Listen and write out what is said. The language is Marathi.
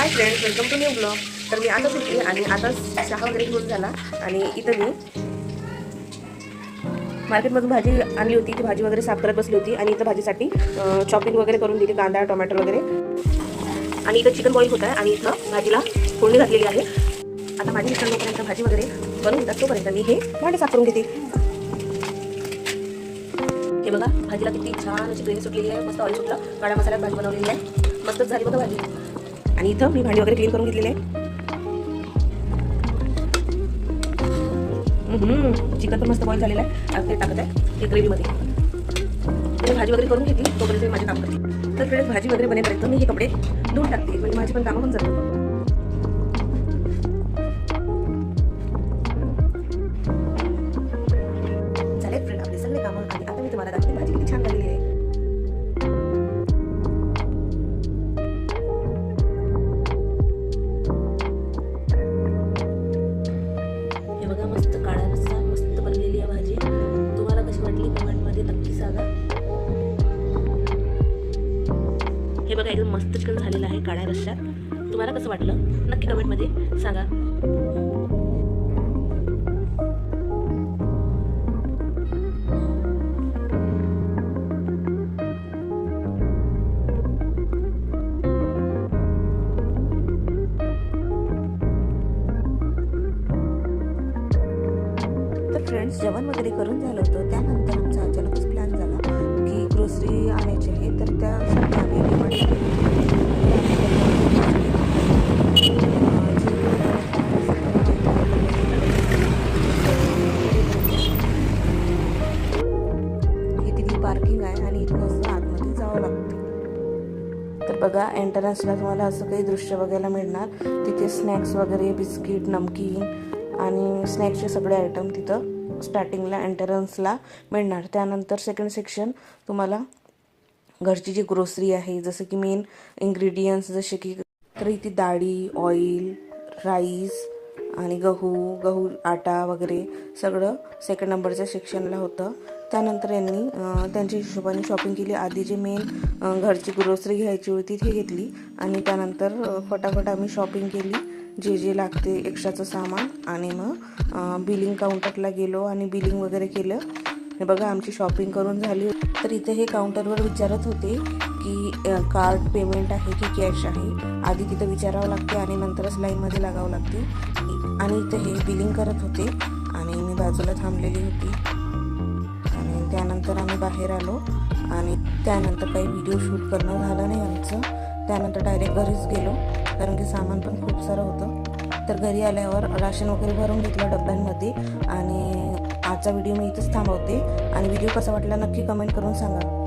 Hi friends welcome to new blog तर मी आता सुटली आणि आता चहा वगैरे घेऊन झाला. आणि इथं मी मार्केटमधून भाजी आणली होती. ती भाजी वगैरे साफ करत बसली होती. आणि इथं भाजीसाठी चॉपिंग वगैरे करून दिली. कांदा टोमॅटो वगैरे. आणि इथं चिकन बॉईल होत आहे आणि इथं भाजीला फोडणी घातलेली आहे. आता भाजी मिसळण्यापर्यंत भाजी वगैरे बनवून घेतात तोपर्यंत मी हे भांडे साफ करून घेते. हे बघा भाजीला किती छान अशी ग्रेव्ही सुटलेली आहे. मस्त ऑइल सुटलं. काळ्या मसाल्यात भाजी बनवलेली आहे. मस्तच झाली बघा भाजी. आणि इथं मी भांडी वगैरे क्लीन करून घेतलेले आहे. चिकन पण मस्त बॉईल झालेलं आहे. आता ते टाकत आहे ते ग्रेव्हीमध्ये मी भाजी वगैरे करून घेतली तोपर्यंत माझे काम करते तर फ्रेंड्स भाजी वगैरे बनेपर्यंत मी हे कपडे धुवून टाकते. म्हणजे माझी पण कामं होऊन जातात. नक्की सांगा. हे बघा एकदम मस्त चिकन झालेलं आहे काळ्या रश्श्यात तुम्हाला कसं वाटलं? नक्की कमेंटमध्ये सांगा. फ्रेंड्स जेवण वगैरे करून झालं होतं. त्यानंतर आमचा अचानकच प्लॅन झाला की ग्रोसरी आणायची आहे. तर त्यासाठी आम्ही पार्किंग आहे आणि इथून आतमध्ये जावं लागतं. तर बघा एंट्रन्सला तुम्हाला असं काही दृश्य बघायला मिळणार. तिथे स्नॅक्स वगैरे बिस्किट नमकीन आणि स्नॅक्सचे सगळे आयटम तिथं स्टार्टिंगला एंटरन्सला मिळणार. त्यानंतर सेकंड सेक्शन तुम्हाला घरची जी ग्रोसरी आहे जसं की मेन इंग्रेडियंट्स जसे की तर इथे डाळी ऑइल राईस आणि गहू गहू आटा वगैरे सगळं सेकंड नंबरच्या सेक्शनला होतं. त्यानंतर यांनी त्यांच्या हिशोबाने शॉपिंग केली. आधी जे मेन घरची ग्रोसरी घ्यायची होती ती घेतली. आणि त्यानंतर फटाफट आम्ही शॉपिंग केली. जे जे लागते एक्स्ट्राचं सामान आणि मग बिलिंग काउंटरला गेलो आणि बिलिंग वगैरे केलं. हे बघा आमची शॉपिंग करून झाली. तर इथे हे काउंटरवर विचारत होते की कार्ड पेमेंट आहे की कॅश आहे? आधी तिथं विचारावं लागते आणि नंतरच लाईनमध्ये लागावं लागते. आणि इथे हे बिलिंग करत होते आणि मी बाजूला थांबलेली होती. आणि त्यानंतर आम्ही बाहेर आलो आणि त्यानंतर काही व्हिडिओ शूट करणं झालं नाही आमचं. त्यानंतर डायरेक्ट घरीच गेलो. कारण की सामान पण खूप सारं होतं. तर घरी आल्यावर राशन वगैरे भरून घेतलं डब्यांमध्ये. आणि आजचा व्हिडिओ मी इथंच थांबवते. आणि व्हिडिओ कसा वाटला नक्की कमेंट करून सांगा.